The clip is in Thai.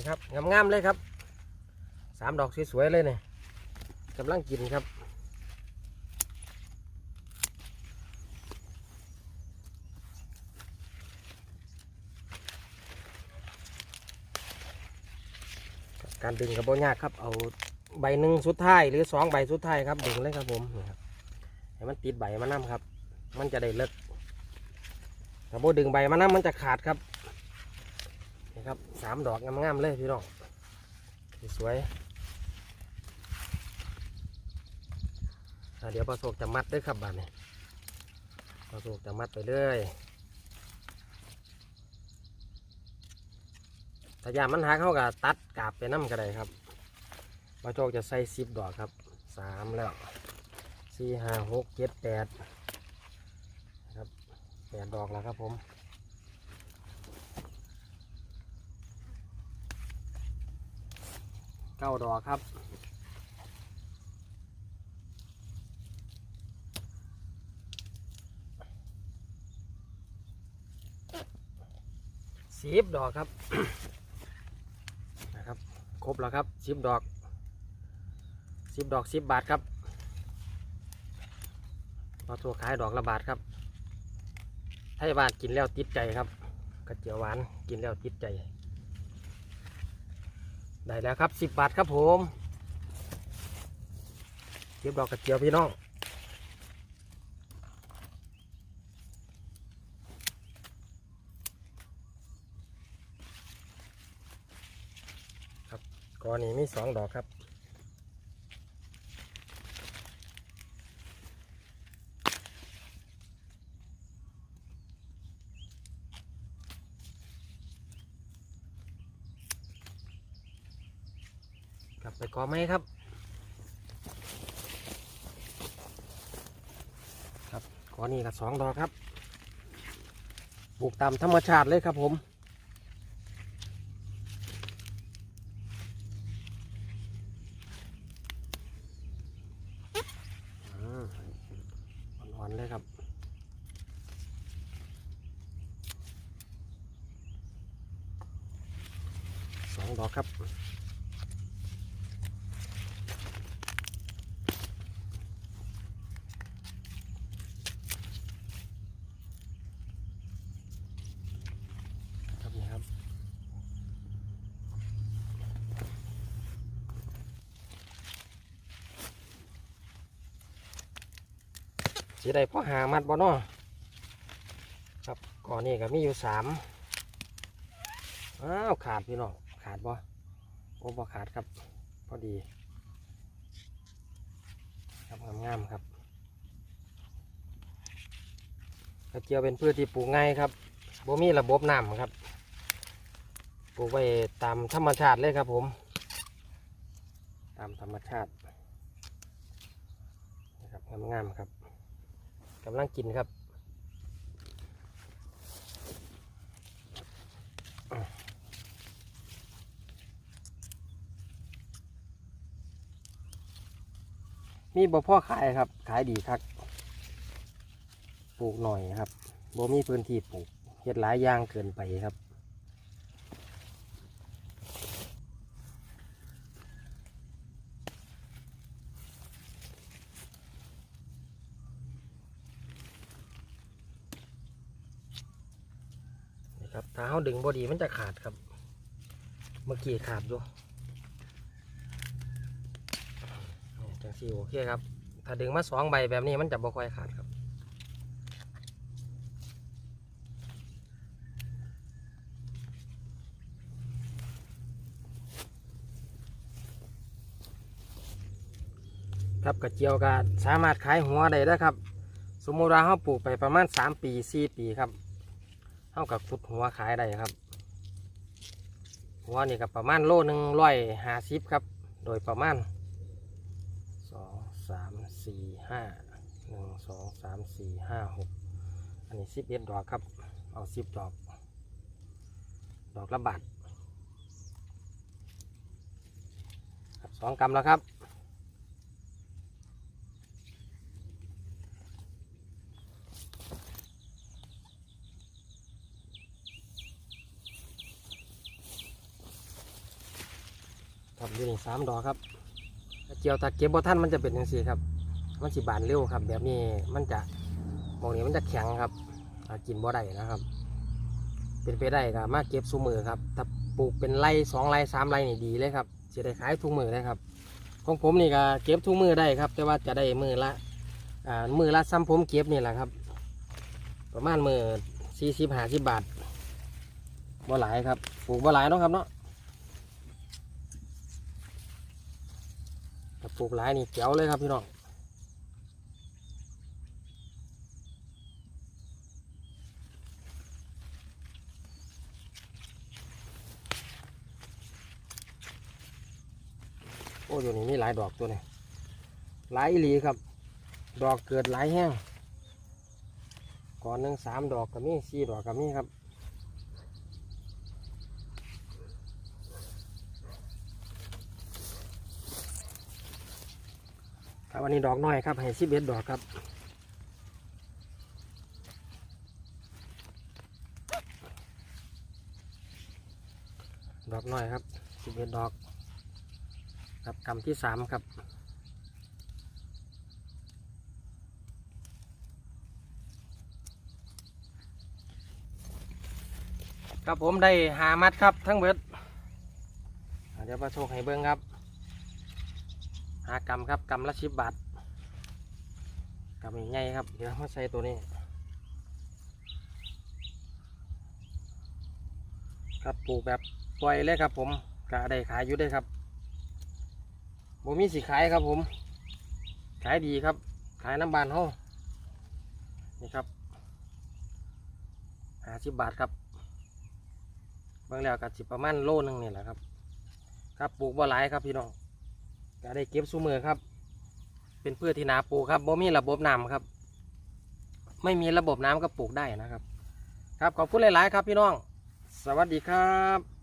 นี่ครับงามๆเลยครับสามดอกสวยๆเลยเนี่ยกำลังกินครับการดึงกับโบยากครับ เอาใบหนึ่งสุดท้ายหรือสองใบสุดท้ายครับดึงเลยครับผมนี่ครับให้มันติดใบมานํครับ มันจะได้เลิกถ้าโบดึงใบมานํมันจะขาดครับ นี่ครับสามดอกงามๆเลยพี่น้องสวยเดี๋ยวปลาโศกจะมัดด้วยครับบ้านนี้ปลาโศกจะมัดไปเรื่อยถ้ายามมันหักเขาก็ตัดกาบไปน้ำก็ได้ครับปลาโศกจะใส่สิบดอกครับสามแล้วสี่ห้าหกเจ็ดแปดครับแปดดอกแล้วครับผม เก้าดอกครับ สิบดอกครับ นะครับ ครบแล้วครับสิบดอกสิบดอกสิบบาทครับเราตัวขายดอกละบาทครับไทยบานกินแล้วติดใจครับกระเจียวหวานกินแล้วติดใจ ได้แล้วครับสิบบาทครับผมเก็บดอกกระเจียวพี่น้องครับกอนี้มีสองดอกครับ ไปกอไม้ครับ ครับกอนี้กับสองดอกครับปลูกตามธรรมชาติเลยครับผมอ่อนๆเลยครับสองดอกครับ สีได้พอหามัดบ่เนอครับก่อนนี้ก็มีอยู่สามอ้าวขาดพี่น้องขาดบ่โอ้บ่ขาดครับ พอดี ครับงามๆครับกระเจียวเป็นพืชที่ปลูกง่ายครับบ่มีระบบน้ำครับปลูกไว้ตามธรรมชาติเลยครับผม ตามธรรมชาตินะครับงามๆครับ กำลังกินครับมีบ่พ่อขายครับ ขายดีครับ ปลูกหน่อยครับบ่มีพื้นที่ปลูกเฮ็ดหลายอย่างเกินไปครับ ถ้าเขาดึงบอดีมันจะขาดครับ เมื่อกี้ขาดอยู่จังสี่โอเคครับ ถ้าดึงมาสองใบแบบนี้มันจะบ่ค่อยขาดครับครับกระเจียวก็สามารถขายหัวได้แล้ครับ สมมติว่าเขาปลูกไปประมาณ 3 ปี 4 ปีครับ เขากับขุดหัวขายได้ครับหัวนี่ก็ประมาณโลหนึ่งร้อยห้าสิบครับ โดยประมาณสองสามสี่ห้าหนึ่งสองสามสี่ห้าหกอันนี้สิบเอ็ดดอกครับ เอาสิบดอก ดอกละบาทสองกรัมแล้วครับ ครับอยู่นี่สามดอกครับเกี่ยวตาเก็บบ่ท่านมันจะเป็นยังสี่ครับ มันสิบานเร็วครับ แบบนี้มันจะมองนี้มันจะแข็งครับกินบ่ได้นะครับ เป็นไปได้ก็มาเก็บสูมือครับถ้าปลูกเป็นไรสองไรสามไรนี่ดีเลยครับจะได้ขายทุกมือเลยครับ ของผมนี่ก็เก็บทุกมือได้ครับ แต่ว่าจะได้มือละมือละซ้ำผมเก็บนี่แหละครับ ประมาณมือสี่สิบห้าสิบบาทบ่หลายครับปลูกบ่หลายเนาะครับเนาะถ้า ปลูกหลายนี่เจ๋วเลยครับพี่น้องโอ้ยนี่มีหลายดอกตัวนี่หลายอีหลีครับ ดอกเกิดหลายแห้งก่อนหนึ่งสามดอกก็มีสี่ดอกก็มีครับ ครับอันนี้ดอกน้อยครับให้สิบเอ็ดดอกครับดอกน้อยครับสิบเอ็ดดอกครับกำที่สามครับครับผมได้หามัดครับทั้งเบิดเดี๋ยวมาโชว์ให้เบิ้งครับ หากำครับกำละสิบบาทกำใหญ่ๆครับเดี๋ยวมาใส่ตัวนี้ ครับปลูกแบบปล่อยเลยครับผมกะได้ขายอยู่ได้ครับผมมีสิขายครับผม ขายดีครับ ขายน้ำบานห้องนี่ครับหาสิบบาทครับบางแล้วก็สิบประมาณโลนึงนี่แหละครับ ครับปลูกบ่หลายครับพี่น้อง ก็ได้เก็บสู้มือครับ เป็นพืชที่นาปลูกครับบ่มีระบบน้ำครับ ไม่มีระบบน้ำก็ปลูกได้นะครับ ครับขอบคุณหลาย ๆ ครับพี่น้อง สวัสดีครับ